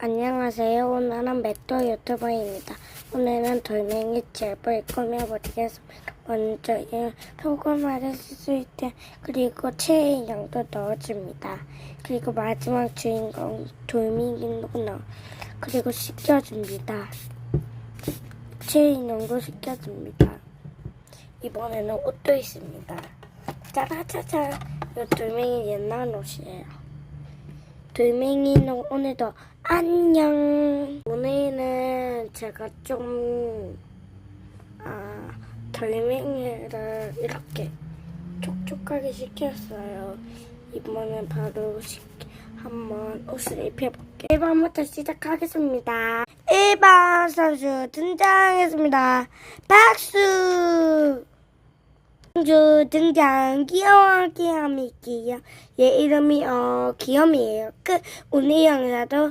안녕하세요. 오늘은 맥도 유튜버입니다. 오늘은 돌멩이 집을 꾸며보겠습니다. 먼저 이 소금알을 쓸수 있게 그리고 체인 양도 넣어줍니다. 그리고 마지막 주인공 돌멩이도 넣어 그리고 씻겨줍니다. 체인 양도 씻겨줍니다. 이번에는 옷도 있습니다. 짜라짜잔 이 돌멩이 옛날 옷이에요. 돌멩이는 오늘도 안녕. 오늘은 제가 좀 아, 돌멩이를 이렇게 촉촉하게 시켰어요. 이번엔 바로 시, 한번 옷을 입혀볼게요. 1번부터 시작하겠습니다. 1번 선수 등장했습니다. 박수! 공주 등장. 귀여운 귀염이 귀여 얘 이름이 어 귀염이에요. 끝. 오늘 영상도